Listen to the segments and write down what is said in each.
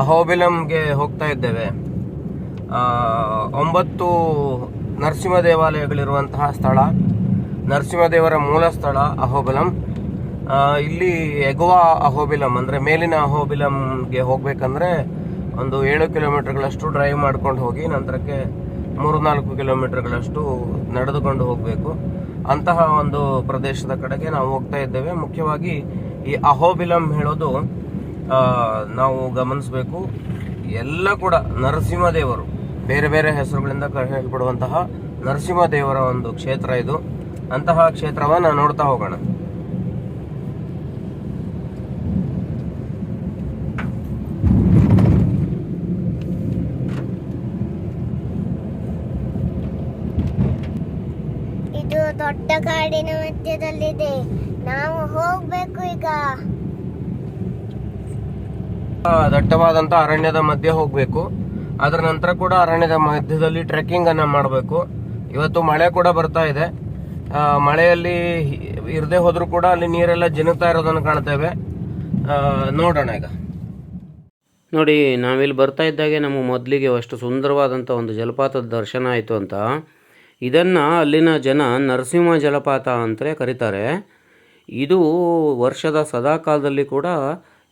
ಅಹೋಬಿಲಂಗೆ ಹೋಗ್ತಾ ಇದ್ದೇವೆ. ಒಂಬತ್ತು ನರಸಿಂಹ ದೇವಾಲಯಗಳಿರುವಂತಹ ಸ್ಥಳ ನರಸಿಂಹದೇವರ ಮೂಲ ಸ್ಥಳ ಅಹೋಬಿಲಂ ಇಲ್ಲಿ ಎಗುವ ಅಹೋಬಿಲಂ ಅಂದರೆ ಮೇಲಿನ ಅಹೋಬಿಲಂಗೆ ಹೋಗಬೇಕಂದ್ರೆ ಒಂದು ಏಳು ಕಿಲೋಮೀಟರ್ಗಳಷ್ಟು ಡ್ರೈವ್ ಮಾಡ್ಕೊಂಡು ಹೋಗಿ ನಂತರಕ್ಕೆ ಮೂರು ನಾಲ್ಕು ಕಿಲೋಮೀಟರ್ಗಳಷ್ಟು ನಡೆದುಕೊಂಡು ಹೋಗಬೇಕು. ಅಂತಹ ಒಂದು ಪ್ರದೇಶದ ಕಡೆಗೆ ನಾವು ಹೋಗ್ತಾ ಇದ್ದೇವೆ. ಮುಖ್ಯವಾಗಿ ಈ ಅಹೋಬಿಲಂ ಹೇಳೋದು ನಾವು ಗಮನಿಸಬೇಕು, ಎಲ್ಲ ಕೂಡ ನರಸಿಂಹದೇವರು, ಬೇರೆ ಬೇರೆ ಹೆಸರುಗಳಿಂದ ಹೇಳ್ಬಿಡುವಂತಹ ನರಸಿಂಹದೇವರ ಒಂದು ಕ್ಷೇತ್ರ ಇದು. ಅಂತಹ ಕ್ಷೇತ್ರವನ್ನ ನೋಡ್ತಾ ಹೋಗೋಣ. ಇದು ದೊಡ್ಡ ಕಾಡಿನ ಮಧ್ಯದಲ್ಲಿದೆ. ನಾವು ಹೋಗ್ಬೇಕು ಈಗ. ದಟ್ಟವಾದಂತ ಅರಣ್ಯದ ಮಧ್ಯೆ ಹೋಗ್ಬೇಕು. ಅದರ ನಂತರ ಕೂಡ ಅರಣ್ಯದ ಮಧ್ಯದಲ್ಲಿ ಟ್ರೆಕ್ಕಿಂಗ್ ಅನ್ನ ಮಾಡಬೇಕು. ಇವತ್ತು ಮಳೆ ಕೂಡ ಬರ್ತಾ ಇದೆ. ಮಳೆಯಲ್ಲಿ ಇರದೆ ಹೋದ್ರೂ ಕೂಡ ಅಲ್ಲಿ ನೀರೆಲ್ಲ ಜಿನುಗ್ತಾ ಇರೋದನ್ನು ಕಾಣ್ತೇವೆ. ನೋಡೋಣ ಈಗ. ನೋಡಿ, ನಾವಿಲ್ಲಿ ಬರ್ತಾ ಇದ್ದಾಗೆ ನಮ್ಮ ಮೊದಲಿಗೆ ಅಷ್ಟು ಸುಂದರವಾದಂಥ ಒಂದು ಜಲಪಾತದ ದರ್ಶನ ಆಯಿತು ಅಂತ. ಇದನ್ನು ಅಲ್ಲಿನ ಜನ ನರಸಿಂಹ ಜಲಪಾತ ಅಂತಲೇ ಕರೀತಾರೆ. ಇದು ವರ್ಷದ ಸದಾಕಾಲದಲ್ಲಿ ಕೂಡ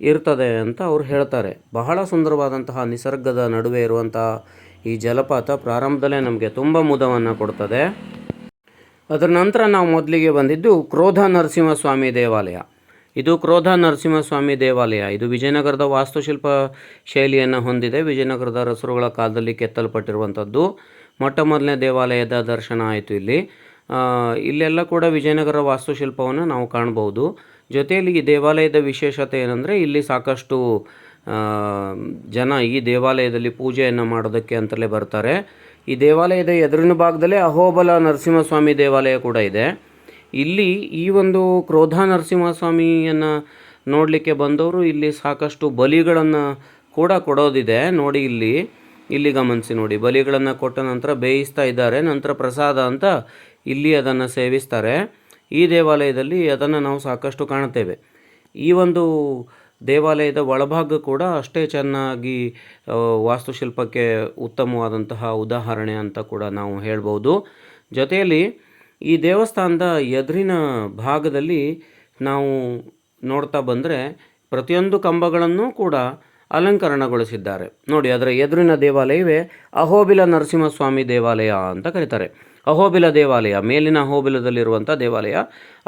ಇರ್ತದೆ ಅಂತ ಅವ್ರು ಹೇಳ್ತಾರೆ. ಬಹಳ ಸುಂದರವಾದಂತಹ ನಿಸರ್ಗದ ನಡುವೆ ಇರುವಂತಹ ಈ ಜಲಪಾತ ಪ್ರಾರಂಭದಲ್ಲೇ ನಮಗೆ ತುಂಬ ಮುದವನ್ನು ಕೊಡ್ತದೆ. ಅದರ ನಂತರ ನಾವು ಮೊದಲಿಗೆ ಬಂದಿದ್ದು ಕ್ರೋಧ ನರಸಿಂಹಸ್ವಾಮಿ ದೇವಾಲಯ. ಇದು ಕ್ರೋಧ ನರಸಿಂಹಸ್ವಾಮಿ ದೇವಾಲಯ. ಇದು ವಿಜಯನಗರದ ವಾಸ್ತುಶಿಲ್ಪ ಶೈಲಿಯನ್ನು ಹೊಂದಿದೆ. ವಿಜಯನಗರದ ರಸರುಗಳ ಕಾಲದಲ್ಲಿ ಕೆತ್ತಲ್ಪಟ್ಟಿರುವಂಥದ್ದು. ಮೊಟ್ಟ ಮೊದಲನೇ ದೇವಾಲಯದ ದರ್ಶನ ಆಯಿತು ಇಲ್ಲಿ. ಇಲ್ಲೆಲ್ಲ ಕೂಡ ವಿಜಯನಗರ ವಾಸ್ತುಶಿಲ್ಪವನ್ನು ನಾವು ಕಾಣ್ಬೋದು. ಜೊತೆಯಲ್ಲಿ ಈ ದೇವಾಲಯದ ವಿಶೇಷತೆ ಏನಂದರೆ ಇಲ್ಲಿ ಸಾಕಷ್ಟು ಜನ ಈ ದೇವಾಲಯದಲ್ಲಿ ಪೂಜೆಯನ್ನು ಮಾಡೋದಕ್ಕೆ ಅಂತಲೇ ಬರ್ತಾರೆ. ಈ ದೇವಾಲಯದ ಎದುರಿನ ಭಾಗದಲ್ಲೇ ಅಹೋಬಲ ನರಸಿಂಹಸ್ವಾಮಿ ದೇವಾಲಯ ಕೂಡ ಇದೆ. ಇಲ್ಲಿ ಈ ಒಂದು ಕ್ರೋಧ ನರಸಿಂಹಸ್ವಾಮಿಯನ್ನು ನೋಡಲಿಕ್ಕೆ ಬಂದವರು ಇಲ್ಲಿ ಸಾಕಷ್ಟು ಬಲಿಗಳನ್ನು ಕೂಡ ಕೊಡೋದಿದೆ. ನೋಡಿ ಇಲ್ಲಿ ಇಲ್ಲಿ ಗಮನಿಸಿ ನೋಡಿ, ಬಲಿಗಳನ್ನು ಕೊಟ್ಟ ನಂತರ ಬೇಯಿಸ್ತಾ ಇದ್ದಾರೆ, ನಂತರ ಪ್ರಸಾದ ಅಂತ ಇಲ್ಲಿ ಅದನ್ನು ಸೇವಿಸ್ತಾರೆ. ಈ ದೇವಾಲಯದಲ್ಲಿ ಅದನ್ನು ನಾವು ಸಾಕಷ್ಟು ಕಾಣುತ್ತೇವೆ. ಈ ಒಂದು ದೇವಾಲಯದ ಒಳಭಾಗ ಕೂಡ ಅಷ್ಟೇ ಚೆನ್ನಾಗಿ ವಾಸ್ತುಶಿಲ್ಪಕ್ಕೆ ಉತ್ತಮವಾದಂತಹ ಉದಾಹರಣೆ ಅಂತ ಕೂಡ ನಾವು ಹೇಳ್ಬೋದು. ಜೊತೆಯಲ್ಲಿ ಈ ದೇವಸ್ಥಾನದ ಎದುರಿನ ಭಾಗದಲ್ಲಿ ನಾವು ನೋಡ್ತಾ ಬಂದರೆ ಪ್ರತಿಯೊಂದು ಕಂಬಗಳನ್ನು ಕೂಡ ಅಲಂಕರಣಗೊಳಿಸಿದ್ದಾರೆ. ನೋಡಿ, ಅದರ ಎದುರಿನ ದೇವಾಲಯವೇ ಅಹೋಬಿಲ ನರಸಿಂಹಸ್ವಾಮಿ ದೇವಾಲಯ ಅಂತ ಕರೀತಾರೆ. ಅಹೋಬಿಲ ದೇವಾಲಯ, ಮೇಲಿನ ಅಹೋಬಿಲದಲ್ಲಿರುವಂಥ ದೇವಾಲಯ.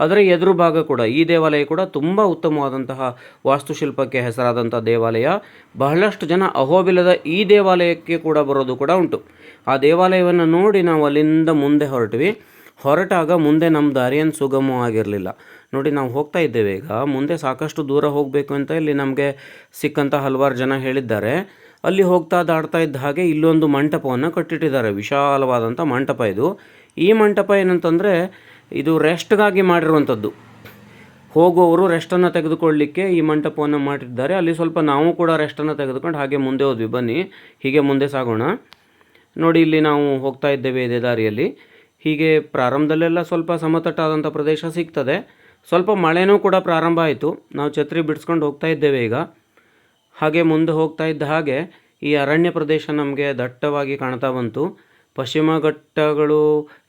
ಅದರ ಎದುರು ಭಾಗ ಕೂಡ, ಈ ದೇವಾಲಯ ಕೂಡ ತುಂಬ ಉತ್ತಮವಾದಂತಹ ವಾಸ್ತುಶಿಲ್ಪಕ್ಕೆ ಹೆಸರಾದಂಥ ದೇವಾಲಯ. ಬಹಳಷ್ಟು ಜನ ಅಹೋಬಿಲದ ಈ ದೇವಾಲಯಕ್ಕೆ ಕೂಡ ಬರೋದು ಕೂಡ ಉಂಟು. ಆ ದೇವಾಲಯವನ್ನು ನೋಡಿ ನಾವು ಅಲ್ಲಿಂದ ಮುಂದೆ ಹೊರಟ್ವಿ. ಹೊರಟಾಗ ಮುಂದೆ ನಮ್ಮ ದಾರಿಯನ್ನು ಸುಗಮವಾಗಿರಲಿಲ್ಲ ನೋಡಿ, ನಾವು ಹೋಗ್ತಾ ಇದ್ದೇವೆ. ಈಗ ಮುಂದೆ ಸಾಕಷ್ಟು ದೂರ ಹೋಗಬೇಕು ಅಂತ ಇಲ್ಲಿ ನಮಗೆ ಸಿಕ್ಕಂಥ ಹಲವಾರು ಜನ ಹೇಳಿದ್ದಾರೆ. ಅಲ್ಲಿ ಹೋಗ್ತಾ ದಾಡ್ತಾ ಇದ್ದ ಹಾಗೆ ಇಲ್ಲೊಂದು ಮಂಟಪವನ್ನು ಕಟ್ಟಿಟ್ಟಿದ್ದಾರೆ. ವಿಶಾಲವಾದಂಥ ಮಂಟಪ ಇದು. ಈ ಮಂಟಪ ಏನಂತಂದರೆ ಇದು ರೆಸ್ಟ್ಗಾಗಿ ಮಾಡಿರುವಂಥದ್ದು ಹೋಗುವವರು ರೆಸ್ಟನ್ನು ತೆಗೆದುಕೊಳ್ಳಲಿಕ್ಕೆ ಈ ಮಂಟಪವನ್ನು ಮಾಡಿದ್ದಾರೆ. ಅಲ್ಲಿ ಸ್ವಲ್ಪ ನಾವು ಕೂಡ ರೆಸ್ಟನ್ನು ತೆಗೆದುಕೊಂಡು ಹಾಗೆ ಮುಂದೆ ಹೋದ್ವಿ. ಬನ್ನಿ, ಹೀಗೆ ಮುಂದೆ ಸಾಗೋಣ. ನೋಡಿ, ಇಲ್ಲಿ ನಾವು ಹೋಗ್ತಾ ಇದ್ದೇವೆ ಇದೇ ದಾರಿಯಲ್ಲಿ. ಹೀಗೆ ಪ್ರಾರಂಭದಲ್ಲೆಲ್ಲ ಸ್ವಲ್ಪ ಸಮತಟ್ಟಾದಂಥ ಪ್ರದೇಶ ಸಿಗ್ತದೆ. ಸ್ವಲ್ಪ ಮಳೆನೂ ಕೂಡ ಪ್ರಾರಂಭ ಆಯಿತು. ನಾವು ಛತ್ರಿ ಬಿಡಿಸ್ಕೊಂಡು ಹೋಗ್ತಾ ಇದ್ದೇವೆ ಈಗ. ಹಾಗೆ ಮುಂದೆ ಹೋಗ್ತಾ ಇದ್ದ ಹಾಗೆ ಈ ಅರಣ್ಯ ಪ್ರದೇಶ ನಮಗೆ ದಟ್ಟವಾಗಿ ಕಾಣ್ತಾ ಬಂತು. ಪಶ್ಚಿಮ ಘಟ್ಟಗಳು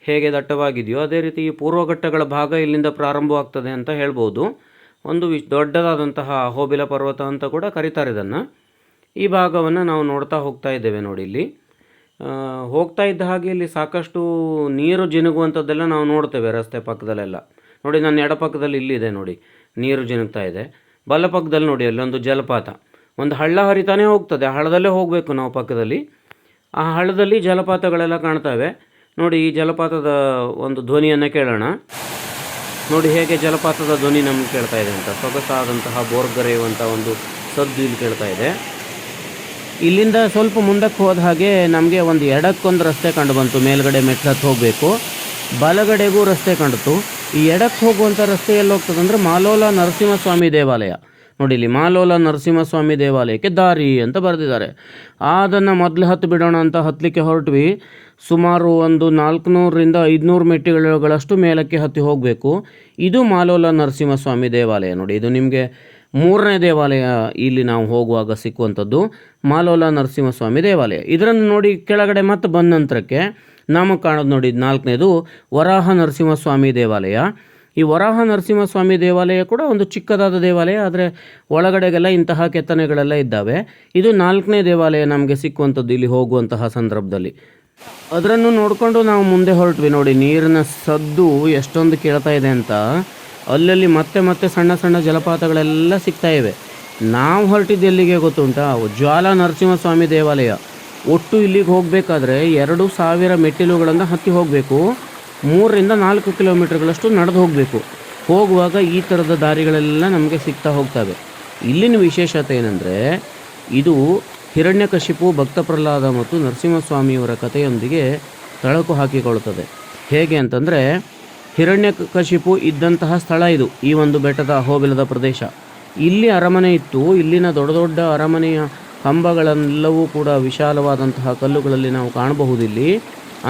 ಹೇಗೆ ದಟ್ಟವಾಗಿದೆಯೋ ಅದೇ ರೀತಿ ಈ ಪೂರ್ವ ಘಟ್ಟಗಳ ಭಾಗ ಇಲ್ಲಿಂದ ಪ್ರಾರಂಭವಾಗ್ತದೆ ಅಂತ ಹೇಳ್ಬೋದು. ಒಂದು ವಿಶ್ ದೊಡ್ಡದಾದಂತಹ ಹೋಬಿಲ ಪರ್ವತ ಅಂತ ಕೂಡ ಕರೀತಾರೆ ಇದನ್ನು. ಈ ಭಾಗವನ್ನು ನಾವು ನೋಡ್ತಾ ಹೋಗ್ತಾ ಇದ್ದೇವೆ ನೋಡಿ ಇಲ್ಲಿ. ಹೋಗ್ತಾ ಇದ್ದ ಹಾಗೆ ಇಲ್ಲಿ ಸಾಕಷ್ಟು ನೀರು ಜಿನುಗುವಂಥದ್ದೆಲ್ಲ ನಾವು ನೋಡ್ತೇವೆ ರಸ್ತೆ ಪಕ್ಕದಲ್ಲೆಲ್ಲ. ನೋಡಿ, ನನ್ನ ಎಡಪಕ್ಕದಲ್ಲಿ ಇಲ್ಲಿದೆ ನೋಡಿ, ನೀರು ಜಿನುಗ್ತಾ ಇದೆ. ಬಲ ಪಕ್ಕದಲ್ಲಿ ನೋಡಿ ಅಲ್ಲೊಂದು ಜಲಪಾತ. ಒಂದು ಹಳ್ಳ ಹರಿತಾನೆ ಹೋಗ್ತದೆ ಹಳ್ಳದಲ್ಲೇ ಹೋಗಬೇಕು ನಾವು ಪಕ್ಕದಲ್ಲಿ. ಆ ಹಳ್ಳದಲ್ಲಿ ಜಲಪಾತಗಳೆಲ್ಲ ಕಾಣ್ತವೆ. ನೋಡಿ, ಈ ಜಲಪಾತದ ಒಂದು ಧ್ವನಿಯನ್ನು ಕೇಳೋಣ. ನೋಡಿ, ಹೇಗೆ ಜಲಪಾತದ ಧ್ವನಿ ನಮ್ಗೆ ಕೇಳ್ತಾ ಇದೆ ಅಂತ. ಸೊಗಸಾದಂತಹ ಬೋರ್ಗರೆಯುವಂಥ ಒಂದು ಸದ್ದು ಇಲ್ಲಿ ಕೇಳ್ತಾ ಇದೆ. ಇಲ್ಲಿಂದ ಸ್ವಲ್ಪ ಮುಂದಕ್ಕೆ ಹೋದ ಹಾಗೆ ನಮಗೆ ಒಂದು ಎಡಕ್ಕೊಂದು ರಸ್ತೆ ಕಂಡು ಬಂತು. ಮೇಲ್ಗಡೆ ಮೆಟ್ಲತ್ತು ಹೋಗಬೇಕು. ಬಲಗಡೆಗೂ ರಸ್ತೆ ಕಂಡಿತು. ಈ ಎಡಕ್ಕೆ ಹೋಗುವಂಥ ರಸ್ತೆ ಎಲ್ಲಿ ಹೋಗ್ತದೆ ಅಂದರೆ ಮಾಲೋಲ ನರಸಿಂಹಸ್ವಾಮಿ ದೇವಾಲಯ. ನೋಡಿ ಇಲ್ಲಿ ಮಾಲೋಲ ನರಸಿಂಹಸ್ವಾಮಿ ದೇವಾಲಯಕ್ಕೆ ದಾರಿ ಅಂತ ಬರೆದಿದ್ದಾರೆ. ಅದನ್ನು ಮೊದಲು ಹತ್ತು ಬಿಡೋಣ ಅಂತ ಹತ್ತಲಿಕ್ಕೆ ಹೊರಟ್ವಿ. ಸುಮಾರು ಒಂದು ನಾಲ್ಕುನೂರರಿಂದ ಐದುನೂರು ಮೆಟ್ಟಿಲುಗಳಷ್ಟು ಮೇಲಕ್ಕೆ ಹತ್ತಿ ಹೋಗಬೇಕು. ಇದು ಮಾಲೋಲ ನರಸಿಂಹಸ್ವಾಮಿ ದೇವಾಲಯ ನೋಡಿ, ಇದು ನಿಮಗೆ ಮೂರನೇ ದೇವಾಲಯ ಇಲ್ಲಿ ನಾವು ಹೋಗುವಾಗ ಸಿಕ್ಕುವಂಥದ್ದು ಮಾಲೋಲ ನರಸಿಂಹಸ್ವಾಮಿ ದೇವಾಲಯ. ಇದನ್ನು ನೋಡಿ ಕೆಳಗಡೆ ಮತ್ತೆ ಬಂದ ನಂತರಕ್ಕೆ ನಮಗೆ ಕಾಣೋದು ನೋಡಿ ನಾಲ್ಕನೇದು ವರಾಹ ನರಸಿಂಹಸ್ವಾಮಿ ದೇವಾಲಯ. ಈ ವರಾಹ ನರಸಿಂಹಸ್ವಾಮಿ ದೇವಾಲಯ ಕೂಡ ಒಂದು ಚಿಕ್ಕದಾದ ದೇವಾಲಯ, ಆದರೆ ಒಳಗಡೆಗೆಲ್ಲ ಇಂತಹ ಕೆತ್ತನೆಗಳೆಲ್ಲ ಇದ್ದಾವೆ. ಇದು ನಾಲ್ಕನೇ ದೇವಾಲಯ ನಮಗೆ ಸಿಕ್ಕುವಂಥದ್ದು ಇಲ್ಲಿ ಹೋಗುವಂತಹ ಸಂದರ್ಭದಲ್ಲಿ. ಅದರನ್ನು ನೋಡಿಕೊಂಡು ನಾವು ಮುಂದೆ ಹೊರಟ್ವಿ ನೋಡಿ, ನೀರಿನ ಸದ್ದು ಎಷ್ಟೊಂದು ಕೇಳ್ತಾ ಇದೆ ಅಂತ. ಅಲ್ಲಲ್ಲಿ ಮತ್ತೆ ಮತ್ತೆ ಸಣ್ಣ ಸಣ್ಣ ಜಲಪಾತಗಳೆಲ್ಲ ಸಿಗ್ತಾ ಇವೆ. ನಾವು ಹೊರಟಿದ್ದು ಎಲ್ಲಿಗೆ ಗೊತ್ತುಂಟಾ? ಜ್ವಾಲ ನರಸಿಂಹಸ್ವಾಮಿ ದೇವಾಲಯ. ಒಟ್ಟು ಇಲ್ಲಿಗೆ ಹೋಗಬೇಕಾದ್ರೆ ಎರಡು ಸಾವಿರ ಮೆಟ್ಟಿಲುಗಳನ್ನು ಹತ್ತಿ ಹೋಗಬೇಕು. ಮೂರರಿಂದ ನಾಲ್ಕು ಕಿಲೋಮೀಟರ್ಗಳಷ್ಟು ನಡೆದು ಹೋಗಬೇಕು. ಹೋಗುವಾಗ ಈ ಥರದ ದಾರಿಗಳೆಲ್ಲ ನಮಗೆ ಸಿಗ್ತಾ ಹೋಗ್ತವೆ. ಇಲ್ಲಿನ ವಿಶೇಷತೆ ಏನಂದರೆ, ಇದು ಹಿರಣ್ಯಕಶಿಪು ಭಕ್ತ ಪ್ರಹ್ಲಾದ ಮತ್ತು ನರಸಿಂಹಸ್ವಾಮಿಯವರ ಕಥೆಯೊಂದಿಗೆ ತಳಕು ಹಾಕಿಕೊಳ್ಳುತ್ತದೆ. ಹೇಗೆ ಅಂತಂದರೆ, ಹಿರಣ್ಯಕಶಿಪು ಇದ್ದಂತಹ ಸ್ಥಳ ಇದು, ಈ ಒಂದು ಬೆಟ್ಟದ ಅಹೋಬಿಲದ ಪ್ರದೇಶ. ಇಲ್ಲಿ ಅರಮನೆ ಇತ್ತು, ಇಲ್ಲಿನ ದೊಡ್ಡ ದೊಡ್ಡ ಅರಮನೆಯ ಕಂಬಗಳೆಲ್ಲವೂ ಕೂಡ ವಿಶಾಲವಾದಂತಹ ಕಲ್ಲುಗಳಲ್ಲಿ ನಾವು ಕಾಣಬಹುದಿಲ್ಲಿ.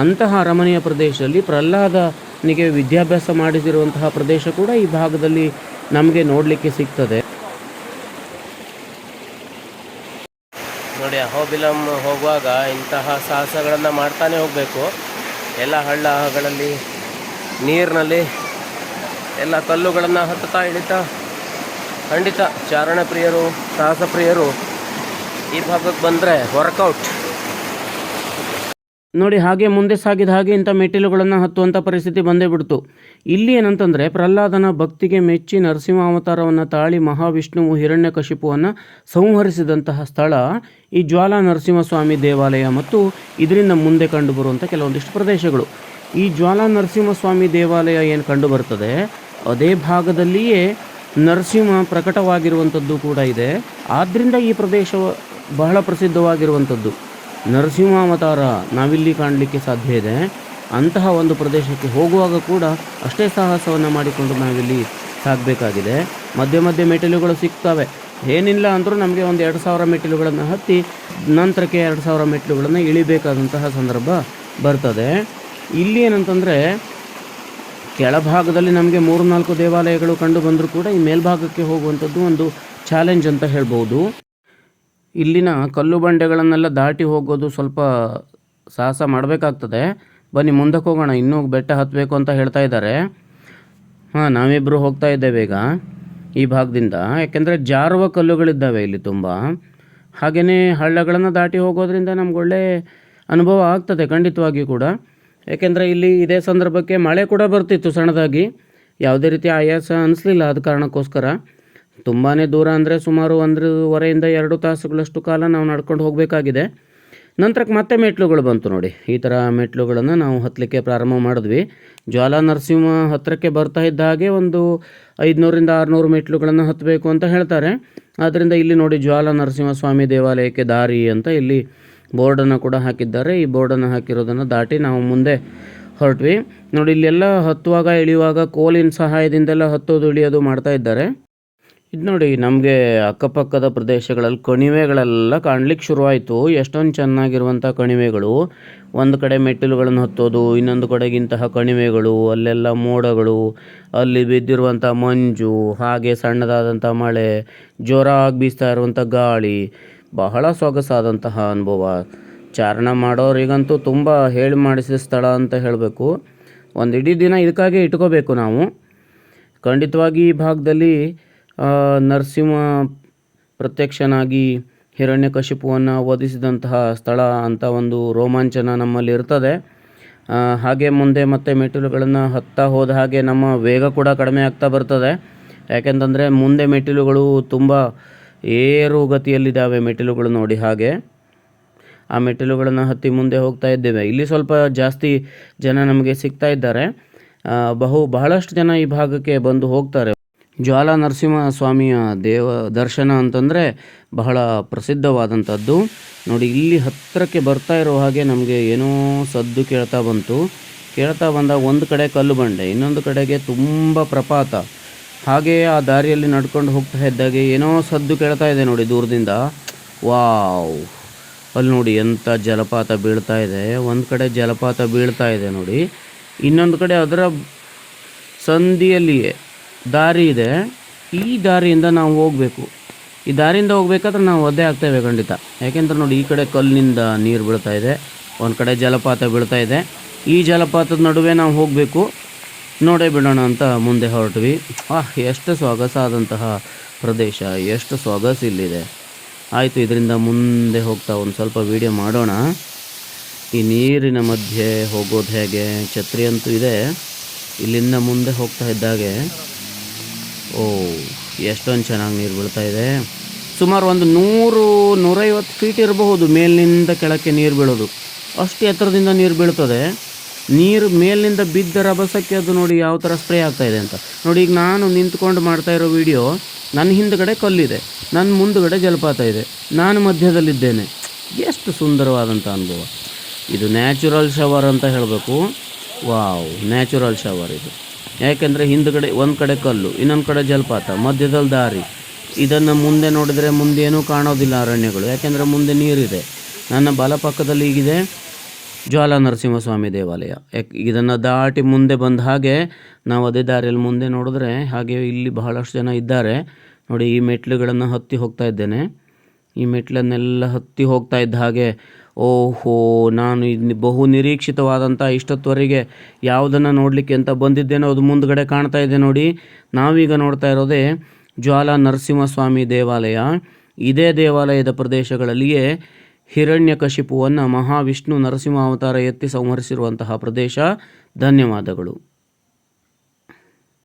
ಅಂತಹ ಅರಮನೆಯ ಪ್ರದೇಶದಲ್ಲಿ ಪ್ರಹ್ಲಾದನಿಗೆ ವಿದ್ಯಾಭ್ಯಾಸ ಮಾಡಿಸಿರುವಂತಹ ಪ್ರದೇಶ ಕೂಡ ಈ ಭಾಗದಲ್ಲಿ ನಮಗೆ ನೋಡಲಿಕ್ಕೆ ಸಿಗ್ತದೆ. ನೋಡಿ, ಅಹೋಬಿಲಂ ಹೋಗುವಾಗ ಇಂತಹ ಸಾಹಸಗಳನ್ನು ಮಾಡ್ತಾನೆ ಹೋಗಬೇಕು. ಎಲ್ಲ ಹಳ್ಳಗಳಲ್ಲಿ ನೀರಿನಲ್ಲಿ ಎಲ್ಲ ಕಲ್ಲುಗಳನ್ನು ಹತ್ತುತ್ತಾ ಇಳಿತಾ ಖಂಡಿತ ಚಾರಣ ಪ್ರಿಯರು ಸಾಹಸ ಪ್ರಿಯರು ಈ ಭಾಗಕ್ಕೆ ಬಂದರೆ ವರ್ಕೌಟ್ ನೋಡಿ ಹಾಗೆ ಮುಂದೆ ಸಾಗಿದ ಹಾಗೆ ಇಂಥ ಮೆಟ್ಟಿಲುಗಳನ್ನು ಹತ್ತುವಂಥ ಪರಿಸ್ಥಿತಿ ಬಂದೇ ಬಿಡ್ತು. ಇಲ್ಲಿ ಏನಂತಂದರೆ ಪ್ರಹ್ಲಾದನ ಭಕ್ತಿಗೆ ಮೆಚ್ಚಿ ನರಸಿಂಹ ಅವತಾರವನ್ನು ತಾಳಿ ಮಹಾವಿಷ್ಣುವು ಹಿರಣ್ಯಕಶಿಪುವನ್ನು ಸಂಹರಿಸಿದಂತಹ ಸ್ಥಳ ಈ ಜ್ವಾಲಾ ನರಸಿಂಹಸ್ವಾಮಿ ದೇವಾಲಯ ಮತ್ತು ಇದರಿಂದ ಮುಂದೆ ಕಂಡುಬರುವಂಥ ಕೆಲವೊಂದಿಷ್ಟು ಪ್ರದೇಶಗಳು. ಈ ಜ್ವಾಲಾ ನರಸಿಂಹಸ್ವಾಮಿ ದೇವಾಲಯ ಏನು ಕಂಡುಬರ್ತದೆ? ಅದೇ ಭಾಗದಲ್ಲಿಯೇ ನರಸಿಂಹ ಪ್ರಕಟವಾಗಿರುವಂಥದ್ದು ಕೂಡ ಇದೆ. ಆದ್ದರಿಂದ ಈ ಪ್ರದೇಶ ಬಹಳ ಪ್ರಸಿದ್ಧವಾಗಿರುವಂಥದ್ದು. ನರಸಿಂಹಾವತಾರ ನಾವಿಲ್ಲಿ ಕಾಣಲಿಕ್ಕೆ ಸಾಧ್ಯ ಇದೆ. ಅಂತಹ ಒಂದು ಪ್ರದೇಶಕ್ಕೆ ಹೋಗುವಾಗ ಕೂಡ ಅಷ್ಟೇ ಸಾಹಸವನ್ನು ಮಾಡಿಕೊಂಡು ನಾವಿಲ್ಲಿ ಸಾಗಬೇಕಾಗಿದೆ. ಮಧ್ಯ ಮಧ್ಯೆ ಮೆಟ್ಟಿಲುಗಳು ಸಿಗ್ತವೆ. ಏನಿಲ್ಲ ಅಂದರೂ ನಮಗೆ ಒಂದು ಎರಡು ಸಾವಿರ ಮೆಟ್ಟಿಲುಗಳನ್ನು ಹತ್ತಿ ನಂತರಕ್ಕೆ ಎರಡು ಸಾವಿರ ಮೆಟ್ಟಿಲುಗಳನ್ನು ಇಳಿಬೇಕಾದಂತಹ ಸಂದರ್ಭ ಬರ್ತದೆ. ಇಲ್ಲಿ ಏನಂತಂದರೆ ಕೆಳಭಾಗದಲ್ಲಿ ನಮಗೆ ಮೂರು ನಾಲ್ಕು ದೇವಾಲಯಗಳು ಕಂಡು ಬಂದರೂ ಕೂಡ ಈ ಮೇಲ್ಭಾಗಕ್ಕೆ ಹೋಗುವಂಥದ್ದು ಒಂದು ಚಾಲೆಂಜ್ ಅಂತ ಹೇಳ್ಬೋದು. ಇಲ್ಲಿನ ಕಲ್ಲು ಬಂಡೆಗಳನ್ನೆಲ್ಲ ದಾಟಿ ಹೋಗೋದು ಸ್ವಲ್ಪ ಸಾಹಸ ಮಾಡಬೇಕಾಗ್ತದೆ. ಬನ್ನಿ, ಮುಂದಕ್ಕೆ ಹೋಗೋಣ. ಇನ್ನೂ ಬೆಟ್ಟ ಹತ್ತಬೇಕು ಅಂತ ಹೇಳ್ತಾ ಇದ್ದಾರೆ. ಹಾಂ ನಾವಿಬ್ಬರು ಹೋಗ್ತಾ ಇದ್ದೇವೆ ಈಗ ಈ ಭಾಗದಿಂದ. ಯಾಕೆಂದರೆ ಜಾರುವ ಕಲ್ಲುಗಳಿದ್ದಾವೆ ಇಲ್ಲಿ ತುಂಬ. ಹಾಗೆಯೇ ಹಳ್ಳಗಳನ್ನು ದಾಟಿ ಹೋಗೋದ್ರಿಂದ ನಮ್ಗೆ ಒಳ್ಳೆ ಅನುಭವ ಆಗ್ತದೆ ಖಂಡಿತವಾಗಿಯೂ ಕೂಡ. ಯಾಕೆಂದರೆ ಇಲ್ಲಿ ಇದೇ ಸಂದರ್ಭಕ್ಕೆ ಮಳೆ ಕೂಡ ಬರ್ತಿತ್ತು ಸಣ್ಣದಾಗಿ. ಯಾವುದೇ ರೀತಿ ಆಯಾಸ ಅನಿಸ್ಲಿಲ್ಲ ಆದ ಕಾರಣಕ್ಕೋಸ್ಕರ. ತುಂಬಾ ದೂರ ಅಂದರೆ ಸುಮಾರು ಒಂದೂವರೆಯಿಂದ ಎರಡು ತಾಸುಗಳಷ್ಟು ಕಾಲ ನಾವು ನಡ್ಕೊಂಡು ಹೋಗಬೇಕಾಗಿದೆ. ನಂತರಕ್ಕೆ ಮತ್ತೆ ಮೆಟ್ಲುಗಳು ಬಂತು ನೋಡಿ. ಈ ಥರ ಮೆಟ್ಲುಗಳನ್ನು ನಾವು ಹತ್ತಲಿಕ್ಕೆ ಪ್ರಾರಂಭ ಮಾಡಿದ್ವಿ. ಜ್ವಾಲಾ ನರಸಿಂಹ ಹತ್ತಿರಕ್ಕೆ ಬರ್ತಾ ಇದ್ದ ಹಾಗೆ ಒಂದು ಐದುನೂರಿಂದ ಆರುನೂರು ಮೆಟ್ಲುಗಳನ್ನು ಹತ್ತಬೇಕು ಅಂತ ಹೇಳ್ತಾರೆ. ಆದ್ದರಿಂದ ಇಲ್ಲಿ ನೋಡಿ ಜ್ವಾಲಾ ನರಸಿಂಹ ಸ್ವಾಮಿ ದೇವಾಲಯಕ್ಕೆ ದಾರಿ ಅಂತ ಇಲ್ಲಿ ಬೋರ್ಡನ್ನು ಕೂಡ ಹಾಕಿದ್ದಾರೆ. ಈ ಬೋರ್ಡನ್ನು ಹಾಕಿರೋದನ್ನು ದಾಟಿ ನಾವು ಮುಂದೆ ಹೊರಟ್ವಿ. ನೋಡಿ, ಇಲ್ಲೆಲ್ಲ ಹತ್ತುವಾಗ, ಇಳಿಯುವಾಗ ಕೋಲಿನ ಸಹಾಯದಿಂದೆಲ್ಲ ಹತ್ತೋದು, ಇಳಿಯೋದು ಮಾಡ್ತಾ ಇದ್ದಾರೆ. ಇದು ನೋಡಿ, ನಮಗೆ ಅಕ್ಕಪಕ್ಕದ ಪ್ರದೇಶಗಳಲ್ಲಿ ಕಣಿವೆಗಳೆಲ್ಲ ಕಾಣ್ಲಿಕ್ಕೆ ಶುರುವಾಯಿತು. ಎಷ್ಟೊಂದು ಚೆನ್ನಾಗಿರುವಂಥ ಕಣಿವೆಗಳು. ಒಂದು ಕಡೆ ಮೆಟ್ಟಿಲುಗಳನ್ನು ಹತ್ತೋದು, ಇನ್ನೊಂದು ಕಡೆಗಿಂತಹ ಕಣಿವೆಗಳು, ಅಲ್ಲೆಲ್ಲ ಮೋಡಗಳು, ಅಲ್ಲಿ ಬಿದ್ದಿರುವಂಥ ಮಂಜು, ಹಾಗೆ ಸಣ್ಣದಾದಂಥ ಮಳೆ, ಜೋರಾಗಿ ಬೀಸ್ತಾ ಇರುವಂಥ ಗಾಳಿ, ಬಹಳ ಸೊಗಸಾದಂತಹ ಅನುಭವ. ಚಾರಣ ಮಾಡೋರಿಗಂತೂ ತುಂಬ ಹೇಳಿ ಮಾಡಿಸಿದ ಸ್ಥಳ ಅಂತ ಹೇಳಬೇಕು. ಒಂದು ಇಡೀ ದಿನ ಇದಕ್ಕಾಗಿ ಇಟ್ಕೋಬೇಕು ನಾವು. ಖಂಡಿತವಾಗಿ ಈ ಭಾಗದಲ್ಲಿ ನರಸಿಂಹ ಪ್ರತ್ಯಕ್ಷನಾಗಿ ಹಿರಣ್ಯಕಶಿಪುವನ್ನು ವಧಿಸಿದಂತಹ ಸ್ಥಳ ಅಂತ ಒಂದು ರೋಮಾಂಚನ ನಮ್ಮಲ್ಲಿ ಇರ್ತದೆ. ಹಾಗೆ ಮುಂದೆ ಮತ್ತೆ ಮೆಟ್ಟಿಲುಗಳನ್ನು ಹತ್ತಾ ಹೋದ ಹಾಗೆ ನಮ್ಮ ವೇಗ ಕೂಡ ಕಡಿಮೆ ಆಗ್ತಾ ಬರ್ತದೆ. ಯಾಕೆಂತಂದರೆ ಮುಂದೆ ಮೆಟ್ಟಿಲುಗಳು ತುಂಬ ಏರು ಗತಿಯಲ್ಲಿದ್ದಾವೆ ಮೆಟ್ಟಿಲುಗಳು ನೋಡಿ ಹಾಗೆ. ಆ ಮೆಟ್ಟಿಲುಗಳನ್ನು ಹತ್ತಿ ಮುಂದೆ ಹೋಗ್ತಾ ಇದ್ದೇವೆ. ಇಲ್ಲಿ ಸ್ವಲ್ಪ ಜಾಸ್ತಿ ಜನ ನಮಗೆ ಸಿಗ್ತಾ ಇದ್ದಾರೆ. ಬಹು ಬಹಳಷ್ಟು ಜನ ಈ ಭಾಗಕ್ಕೆ ಬಂದು ಹೋಗ್ತಾರೆ. ಜ್ವಾಲಾ ನರಸಿಂಹ ಸ್ವಾಮಿಯ ದೇವ ದರ್ಶನ ಅಂತಂದರೆ ಬಹಳ ಪ್ರಸಿದ್ಧವಾದಂಥದ್ದು. ನೋಡಿ, ಇಲ್ಲಿ ಹತ್ತಿರಕ್ಕೆ ಬರ್ತಾ ಇರೋ ಹಾಗೆ ನಮಗೆ ಏನೋ ಸದ್ದು ಕೇಳ್ತಾ ಬಂತು. ಕೇಳ್ತಾ ಬಂದಾಗ ಒಂದು ಕಡೆ ಕಲ್ಲು ಬಂಡೆ, ಇನ್ನೊಂದು ಕಡೆಗೆ ತುಂಬ ಪ್ರಪಾತ. ಹಾಗೆಯೇ ಆ ದಾರಿಯಲ್ಲಿ ನಡ್ಕೊಂಡು ಹೋಗ್ತಾ ಇದ್ದಾಗೆ ಏನೋ ಸದ್ದು ಕೇಳ್ತಾ ಇದೆ ನೋಡಿ ದೂರದಿಂದ. ವಾವ್! ಅಲ್ಲಿ ನೋಡಿ ಎಂಥ ಜಲಪಾತ ಬೀಳ್ತಾ ಇದೆ. ಒಂದು ಕಡೆ ಜಲಪಾತ ಬೀಳ್ತಾ ಇದೆ ನೋಡಿ. ಇನ್ನೊಂದು ಕಡೆ ಅದರ ಸಂದಿಯಲ್ಲಿಯೇ ದಾರಿ ಇದೆ. ಈ ದಾರಿಯಿಂದ ನಾವು ಹೋಗಬೇಕು. ಈ ದಾರಿಯಿಂದ ಹೋಗ್ಬೇಕಾದ್ರೆ ನಾವು ಒದ್ದೆ ಆಗ್ತೇವೆ ಖಂಡಿತ. ಯಾಕೆಂದ್ರೆ ನೋಡಿ, ಈ ಕಡೆ ಕಲ್ಲಿನಿಂದ ನೀರು ಬೀಳ್ತಾ ಇದೆ, ಒಂದು ಕಡೆ ಜಲಪಾತ ಬೀಳ್ತಾ ಇದೆ. ಈ ಜಲಪಾತದ ನಡುವೆ ನಾವು ಹೋಗಬೇಕು. ನೋಡೇ ಬಿಡೋಣ ಅಂತ ಮುಂದೆ ಹೊರಟ್ವಿ. ಆಹ್, ಎಷ್ಟು ಸೊಗಸಾದಂತಹ ಪ್ರದೇಶ, ಎಷ್ಟು ಸೊಗಸು ಇಲ್ಲಿದೆ. ಆಯಿತು, ಇದರಿಂದ ಮುಂದೆ ಹೋಗ್ತಾ ಒಂದು ಸ್ವಲ್ಪ ವೀಡಿಯೋ ಮಾಡೋಣ. ಈ ನೀರಿನ ಮಧ್ಯೆ ಹೋಗೋದು ಹೇಗೆ? ಛತ್ರಿ ಅಂತೂ ಇದೆ. ಇಲ್ಲಿಂದ ಮುಂದೆ ಹೋಗ್ತಾ ಇದ್ದಾಗೆ ಓ ಎಷ್ಟೊಂದು ಚೆನ್ನಾಗಿ ನೀರು ಬೀಳ್ತಾ ಇದೆ. ಸುಮಾರು ಒಂದು ನೂರು, ನೂರೈವತ್ತು ಫೀಟ್ ಇರಬಹುದು ಮೇಲಿನಿಂದ ಕೆಳಕ್ಕೆ ನೀರು ಬೀಳೋದು. ಅಷ್ಟು ಎತ್ತರದಿಂದ ನೀರು ಬೀಳ್ತದೆ. ನೀರು ಮೇಲಿನಿಂದ ಬಿದ್ದ ರಭಸಕ್ಕೆ ಅದು ನೋಡಿ ಯಾವ ಥರ ಸ್ಪ್ರೇ ಆಗ್ತಾ ಇದೆ ಅಂತ. ನೋಡಿ, ಈಗ ನಾನು ನಿಂತ್ಕೊಂಡು ಮಾಡ್ತಾ ಇರೋ ವಿಡಿಯೋ ನನ್ನ ಹಿಂದ್ಗಡೆ ಕಲ್ಲಿದೆ ನನ್ನ ಮುಂದುಗಡೆ ಜಲಪಾತ ಇದೆ, ನಾನು ಮಧ್ಯದಲ್ಲಿದ್ದೇನೆ. ಎಷ್ಟು ಸುಂದರವಾದಂಥ ಅನುಭವ. ಇದು ನ್ಯಾಚುರಲ್ ಶವರ್ ಅಂತ ಹೇಳಬೇಕು. ವಾವ್, ನ್ಯಾಚುರಲ್ ಶವರ್ ಇದು. ಯಾಕೆಂದರೆ ಹಿಂದುಗಡೆ ಒಂದು ಕಡೆ ಕಲ್ಲು, ಇನ್ನೊಂದು ಕಡೆ ಜಲಪಾತ, ಮಧ್ಯದಲ್ಲಿ ದಾರಿ. ಇದನ್ನು ಮುಂದೆ ನೋಡಿದರೆ ಮುಂದೆ ಏನೂ ಕಾಣೋದಿಲ್ಲ ಅರಣ್ಯಗಳು. ಯಾಕೆಂದರೆ ಮುಂದೆ ನೀರಿದೆ. ನನ್ನ ಬಲಪಕ್ಕದಲ್ಲಿ ಈಗಿದೆ ಜ್ವಾಲ ನರಸಿಂಹಸ್ವಾಮಿ ದೇವಾಲಯ. ಯಾಕೆ, ಇದನ್ನು ದಾಟಿ ಮುಂದೆ ಬಂದ ಹಾಗೆ ನಾವು ಅದೇ ದಾರಿಯಲ್ಲಿ ಮುಂದೆ ನೋಡಿದ್ರೆ ಹಾಗೆ ಇಲ್ಲಿ ಬಹಳಷ್ಟು ಜನ ಇದ್ದಾರೆ. ನೋಡಿ, ಈ ಮೆಟ್ಲುಗಳನ್ನು ಹತ್ತಿ ಹೋಗ್ತಾ ಇದ್ದೇನೆ. ಈ ಮೆಟ್ಲನ್ನೆಲ್ಲ ಹತ್ತಿ ಹೋಗ್ತಾ ಇದ್ದ ಹಾಗೆ ಓಹೋ, ನಾನು ಇದು ಬಹು ನಿರೀಕ್ಷಿತವಾದಂಥ ಇಷ್ಟೊತ್ತುವರೆಗೆ ಯಾವುದನ್ನು ನೋಡಲಿಕ್ಕೆ ಅಂತ ಬಂದಿದ್ದೇನೋ, ಅದು ಮುಂದ್ಗಡೆ ಕಾಣ್ತಾ ಇದೆ ನೋಡಿ. ನಾವೀಗ ನೋಡ್ತಾ ಇರೋದೇ ಜ್ವಾಲ ನರಸಿಂಹಸ್ವಾಮಿ ದೇವಾಲಯ. ಇದೇ ದೇವಾಲಯದ ಪ್ರದೇಶಗಳಲ್ಲಿಯೇ ಹಿರಣ್ಯಕಶಿಪುವನ್ನು ಮಹಾವಿಷ್ಣು ನರಸಿಂಹ ಅವತಾರ ಎತ್ತಿ ಸಂಹರಿಸಿರುವಂತಹ ಪ್ರದೇಶ. ಧನ್ಯವಾದಗಳು.